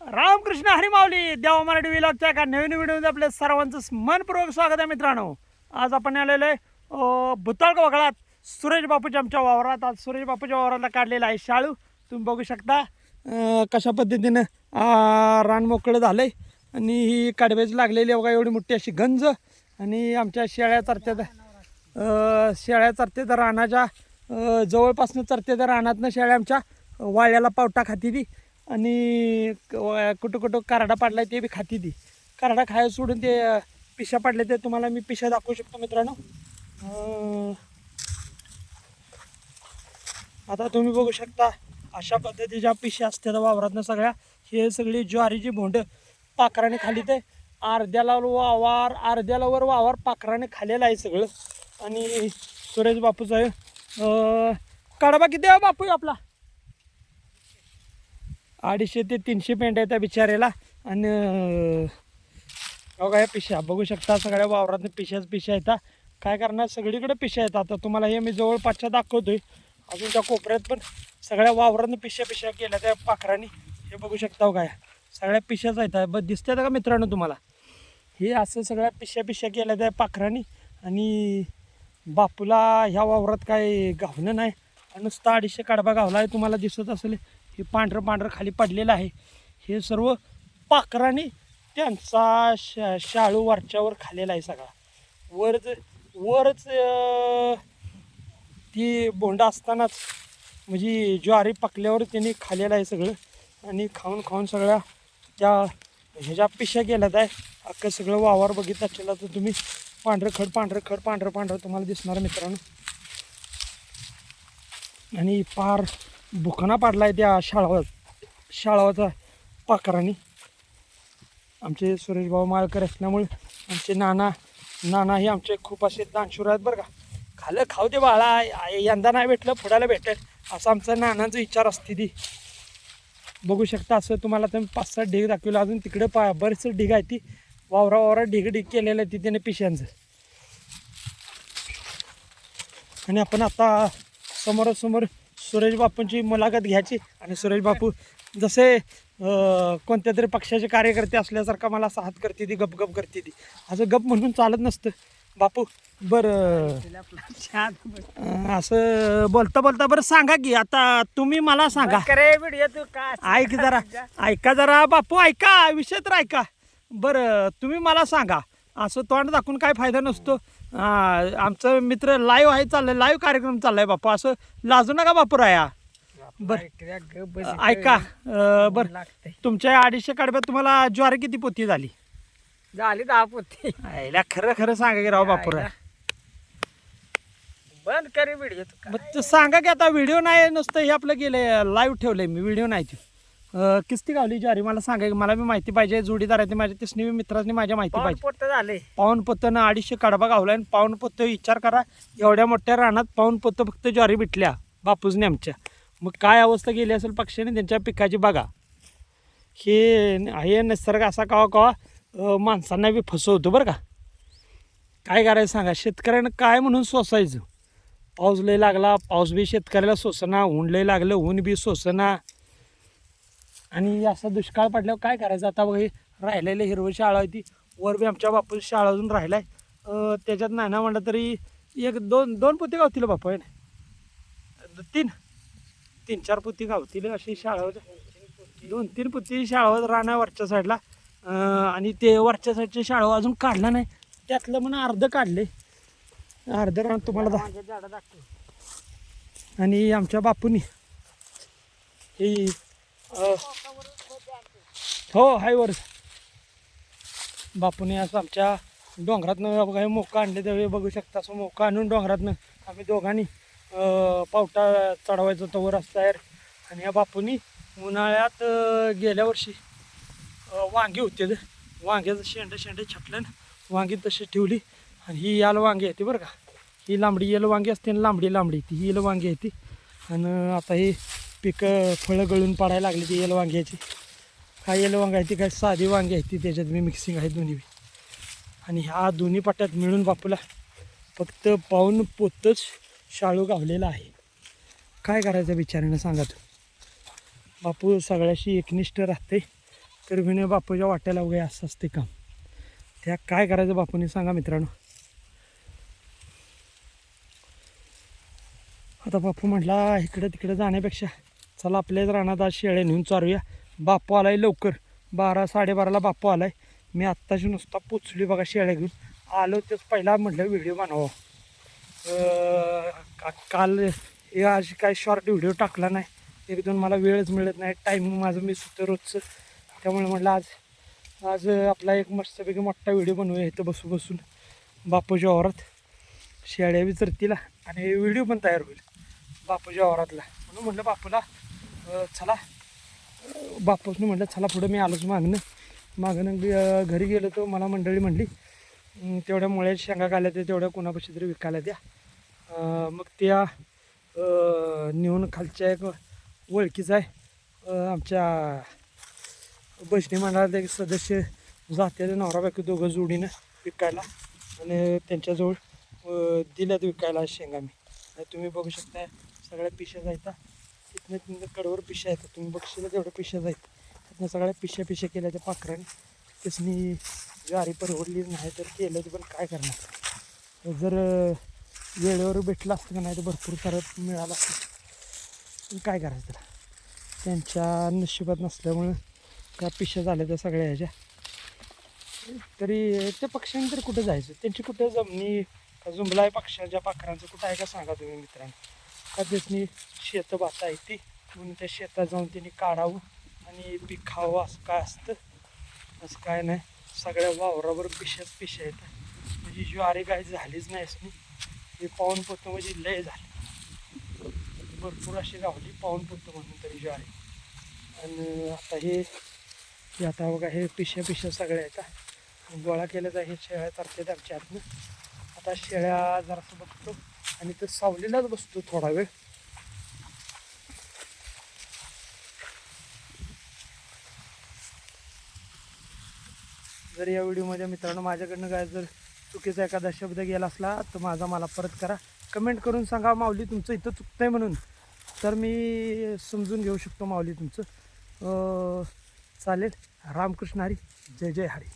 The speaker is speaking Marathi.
रामकृष्ण हरिमावली देवा मराठी विलॉगच्या एका नवीन व्हिडिओमध्ये आपल्या सर्वांचं मनपूर्वक स्वागत आहे मित्रांनो. आज आपण आलेलो आहे अं, वगळात सुरेश बापूच्या आमच्या वावरात. आज सुरेश बापूच्या वावराला काढलेला आहे शाळू. तुम्ही बघू शकता कशा पद्धतीनं रान मोकळं झालं आहे आणि ही कडब्याची लागलेली बघा एवढी मोठी अशी गंज. आणि आमच्या शेळ्या चरत्यात शेळ्या चरत्यात रानाच्या जवळपासनं चरत्यात रानातनं शेळ्या आमच्या वाळ्याला पावटा खाती ती. आणि क- कुठं कुठं कारडा पाडलाय ते बी खाती ती. कारडा खायला सोडून ते पिशा पाडले ते तुम्हाला मी पिशा दाखवू शकतो मित्रांनो. आता तुम्ही बघू शकता अशा पद्धतीच्या पिशा असतात वावरातनं सगळ्या. हे सगळी ज्वारीची भोंड पाखराने खाली ते. अर्ध्याला वावर अर्ध्याला वर वावर पाखराने खालेलं आहे सगळं. आणि सुरेश बापूचं आहे. कडबा किती आहे बापू आपला. अडीचशे ते तीनशे पेंट आहे त्या बिचाऱ्याला. आणि अहो बघा पिशा बघू शकता सगळ्या वावरात पिशाच पिशा येतात काय करणार? सगळीकडे पिशा येतात आता. तुम्हाला हे मी जवळपासच्या दाखवतोय. अजून त्या कोपऱ्यात पण सगळ्या वावरातनं पिशा पिशा केल्या त्या पाखरांनी. हे बघू शकता हो काय सगळ्या पिशाच आहेत ब दिसतात का मित्रांनो तुम्हाला? हे असं सगळ्या पिशा पिशा केल्या त्या पाखरांनी. आणि बापूला ह्या वावरात काय गावलं नाही. नुसता अडीचशे काढबा गावला आहे तुम्हाला दिसत असेल. हे पांढरं पांढरं खाली पडलेलं आहे. हे सर्व पाखराने त्यांचा शा शाळू वरच्यावर खाल्लेला आहे सगळा. वरच वरच ती बोंडा असतानाच म्हणजे ज्वारी पकल्यावर त्यांनी खाल्लेलं आहे सगळं. आणि खाऊन खाऊन सगळ्या त्या ह्याच्या पिशा गेल्यात आहे अख्खं सगळं वावर बघितलं केला तर तुम्ही पांढरं खड पांढरं खड पांढरं पांढरं तुम्हाला दिसणार मित्रांनो. आणि पार भुकणा पाडलाय त्या शाळावर. शाळावाचा पाखरांनी आमचे सुरेशभाऊ माळकर असल्यामुळे आमचे नाना नाना हे आमचे खूप असे दानशूर आहेत बरं का. खालं खाऊ दे बाळा यंदा नाही भेटलं फुडायला भेटेल. असं आमचा नानांचा विचार असते ती. बघू शकता असं तुम्हाला तुम्ही पाच सात ढीग दाखवलं अजून तिकडे पा बरेच ढीग आहे ती. वावरा वावरा ढीग ढीग केलेलं आहे ती त्याने पिशांचं. आणि आपण आता समोरासमोर सुरेश बापूंची मुलाखत घ्यायची. आणि सुरेश बापू जसे कोणत्या तरी पक्षाचे कार्यकर्ते असल्यासारखा मला असा हात करते ती गप गप करते ती. असं गप म्हणून चालत नसतं. बापू बरं. असं बोलता बोलता बरं सांगा की आता तुम्ही मला सांगा. करे व्हिडिओ तू का ऐक जरा ऐका जरा बापू ऐका विषय तर ऐका. बरं तुम्ही मला सांगा. असं तोंड दाखवून काय फायदा नसतो. आमचं मित्र लाईव्ह आहे चाललंय लाईव्ह कार्यक्रम चाललाय बापू असं लाजू नका बापू राया. बरं. ऐका बरं. तुमच्या अडीचशे कडब्यात तुम्हाला ज्वारी किती पोती झाली? झाली दहा पोती. आईला खरं खरं सांगा की राव बापू राय बंद करे व्हिडिओ सांगा की आता व्हिडिओ नाही नुसतं हे आपलं गेलं लाईव्ह ठेवलंय मी. व्हिडिओ नाही किस्ती गावली ज्वारी मला सांगा की मला बी माहिती पाहिजे. जोडीदार आहे ते माझ्या तिसनी मित्रांनी माझ्या माहिती पाऊण पाहिजे. पोत झाले. पाऊन पोत्तं अडीचशे कडबा गावला आणि पाऊन पोत्त विचार करा एवढ्या मोठ्या रानात पाऊन पोत्त फक्त ज्वारी भेटल्या बापूजने आमच्या. मग काय अवस्था गेली असेल पक्षाने त्यांच्या पिकाची बघा. हे हे निसर्ग असा कवा कवा माणसांना बी फसवतो बरं का. काय करायचं सांगा शेतकऱ्यानं काय म्हणून सोसायचं? पाऊस लय लागला पाऊस बी शेतकऱ्याला सोसना ऊन लय लागलं ऊन बी सोसना. आणि असा दुष्काळ पडल्यावर काय करायचं? आता बघ हे राहिलेले हिरवं शाळा होती वर बी आमच्या बापूची शाळा अजून राहिलाय. अं, त्याच्यात नाही ना म्हणलं तरी एक दोन दोन पोती गावतील बापू आहे ना? तीन. तीन चार पोती गावतील अशी शाळा दोन तीन पोती शाळा राहणार वरच्या साईडला आणि ते वरच्या साईडच्या शाळा अजून काढला नाही. त्यातलं म्हणून अर्ध काढले अर्ध रान तुम्हाला दाखव. आणि आमच्या बापूनी ही हो हाय वर बापूने असं आमच्या डोंगरातनं बघा हे मोका आणले त्यावेळी बघू शकता. असं मोका आणून डोंगरातनं आम्ही दोघांनी पावटा चढवायचो तो तवर असतायर आणि या बापूनी उन्हाळ्यात गेल्या वर्षी वांगी होते वांग्याचं शेंड शेंड छाटलं वांगी तशी ठेवली. आणि ही याल वांगी येते बरं का. ही लांबडी येल वांगी असते आणि लांबडी लांबडी ती ही येल वांगी येते आणि आता ही पिकं फळं गळून पडायला लागली ती येल वांग्याची. काय येल वांग आहे ती काय साधी वांगी आहे ती त्याच्यात मी मिक्सिंग आहे दोन्ही. बी. आणि ह्या दोन्ही पाट्यात मिळून बापूला फक्त पाऊन पोतच शाळू गावलेला आहे. काय करायचं बिचाऱ्यानं सांगा तू? बापू सगळ्याशी एकनिष्ठ राहते तर विनय बापूच्या वाट्याला वगैरे असं असते काम. त्या काय करायचं बापूने सांगा मित्रांनो? आता बापू म्हटला इकडं तिकडं जाण्यापेक्षा चला आपल्याच रानात आज शेळ्या नेऊन चारूया. बापू आलाय लवकर. बारा साडेबाराला बापू आलाय. मी आत्ताशी नुसता पोचली बघा शेळ्या घेऊन. आलो तेच पहिला म्हटलं व्हिडिओ बनवा काल हे आज काय शॉर्ट व्हिडिओ टाकला नाही. एक दोन मला वेळच मिळत नाही. टाईम माझं मी होतं रोजचं. त्यामुळे म्हटलं आज आज आपला एक मस्तपैकी मोठा व्हिडिओ बनवूया इथं बसू बसून. बापूच्या वावरात. शेळ्या विचारतील आणि व्हिडिओ पण तयार होईल. बापूच्या वावरातला. म्हणून म्हटलं बापूला चला. अं, बापूसनं म्हटलं चला पुढं मी आलोच मागणं. मागणं घरी गेलो तर मला मंडळी म्हणली तेवढ्या मुळे शेंगा घाल्या त्या तेवढ्या कोणापाशी तरी विकायला द्या. मग त्या नेऊन खालच्या एक ओळखीचा आहे आमच्या बसणी मंडळात एक सदस्य जाते नवरा बायको दोघं जोडीनं विकायला आणि त्यांच्याजवळ दिल्यात विकायला शेंगा मी. तुम्ही बघू शकता सगळ्या पिशा जायता तिथनं तुमच्या कडवर पिशा येतात तुम्ही बघशील तेवढ्या पिशा जायत तिथनं सगळ्या पिशा पिशा केल्या त्या पाखराने त्यासनी ज्वारी परवडली नाही तर केलं तर पण काय करणार? जर वेळेवर भेटलं असतं का नाही तर भरपूर सारं मिळालं असतं. पण काय करायचं त्याला? त्यांच्या नशिबात नसल्यामुळं काय पिशा झाल्या त्या सगळ्या ह्याच्या. तरी त्या पक्ष्यांनी तर कुठं जायचं? त्यांची कुठं जमनी? का जुंबला पक्ष्यांच्या पाखरांचं कुठं आहे का सांगा तुम्ही मित्रांनो. एखाद्यासनी त्यासनी शेतं बाता येते म्हणून त्या शेतात जाऊन त्यांनी काढावं आणि पीक खावं असं काय असतं असं काय नाही. सगळ्या वावरावर पिशाच पिशा येतात म्हणजे ज्वारी काय झालीच नाही असणी हे पाऊन पोतं म्हणजे लय झाली. भरपूर अशी गावली पाऊन पोतं म्हणून तरी ज्वारी आणि आता हे आता बघा हे पिशा पिशा सगळ्या येतात गोळा केल्या तर हे शेळ्या तरतात आमच्या हातनं. आता शेळ्या जरासं बघतो. आणि ते सावलीलाच बसतो थोडा वेळ. जर या व्हिडिओमध्ये मित्रांनो माझ्याकडनं काय जर चुकीचा एखादा शब्द गेला असला तर माझा मला परत करा. कमेंट करून सांगा माऊली तुमचं इथं चुकतंय म्हणून. तर मी समजून घेऊ शकतो माऊली तुमचं. चालेल. रामकृष्ण हरी. जय जय हरी.